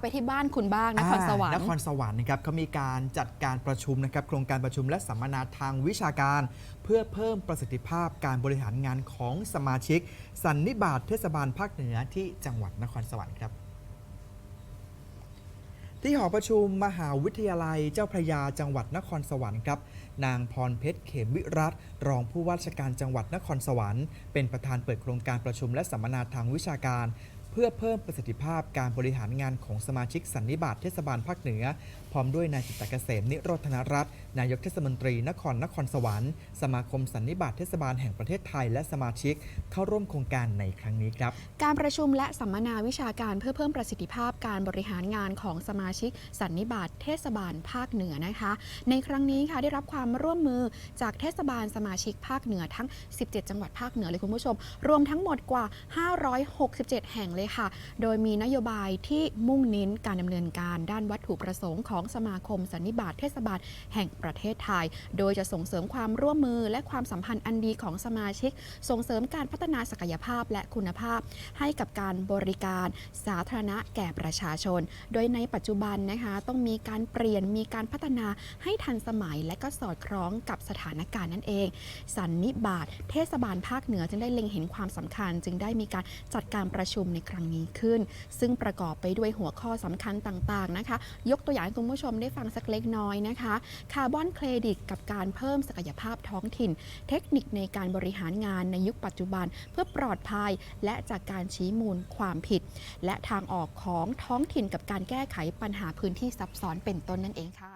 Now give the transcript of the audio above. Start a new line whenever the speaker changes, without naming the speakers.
ไปที่บ้านคุณบ้างนครสวรร
อ่าน
ค์
ครสวรรค์นะครับเขามีการจัดการประชุมนะครับโครงการประชุมและสัมมนาทางวิชาการ เพื่อเพิ่มประสิทธิภาพการบริหารงานของสมาชิก สันนิบาตเทศบาลภาคเหนือที่จังหวัดนครสวรรค์ครับที่หอประชุมมหาวิทยาลัยเจ้าพระยาจังหวัดนครสวรรค์ครับ นางพรเพชรเขมวิรัตน์รองผู้ว่าราชการจังหวัดนครสวรรค์เป็นประธานเปิดโครงการประชุมและสัมมนาทางวิชาการเพื่อเพิ่มประสิทธิภาพการบริหารงานของสมาชิกสันนิบาตเทศบาลภาคเหนือ พร้อมด้วยนายจิตรเกษมนิโรธนรัตน์นายกเทศมนตรีนครนครสวรรค์สมาคมสันนิบาตเทศบาลแห่งประเทศไทย และสมาชิกเข้าร่วมโครงการในครั้งนี้ครับ
การประชุมและสัมมนาวิชาการเพื่อเพิ่มประสิทธิภาพการบริหารงานของสมาชิกสันนิบาตเทศบาลภาคเหนือนะคะ ในครั้งนี้ค่ะได้รับความร่วมมือจากเทศบาลสมาชิกภาคเหนือทั้ง 17 จังหวัดภาคเหนือเลยคุณผู้ชม รวมทั้งหมดกว่า 567 แห่งเลยค่ะ โดยมีนโยบายที่มุ่งเน้นการดำเนินการด้านวัตถุประสงค์ของสมาคมสันนิบาตเทศบาลแห่งประเทศไทย โดยจะส่งเสริมความร่วมมือและความสัมพันธ์อันดีของสมาชิก ส่งเสริมการพัฒนาศักยภาพและคุณภาพ ให้กับการบริการสาธารณะแก่ประชาชน โดยในปัจจุบันนะคะต้องมีการเปลี่ยนมีการพัฒนาให้ทันสมัย และก็สอดคล้องกับสถานการณ์นั่นเอง สันนิบาตเทศบาลภาคเหนือจึงได้เล็งเห็นความสำคัญ จึงได้มีการจัดการประชุมในครั้งนี้ขึ้น ซึ่งประกอบไปด้วยหัวข้อสำคัญต่างๆนะคะ ยกตัวอย่างให้คุณผู้ชมได้ฟังสักเล็กน้อยนะคะ คาร์บอนเครดิตกับการเพิ่มศักยภาพท้องถิ่น เทคนิคในการบริหารงานในยุคปัจจุบัน เพื่อปลอดภัยและจากการชี้มูลความผิด และทางออกของท้องถิ่นกับการแก้ไขปัญหาพื้นที่ซับซ้อนเป็นต้นนั่นเองค่ะ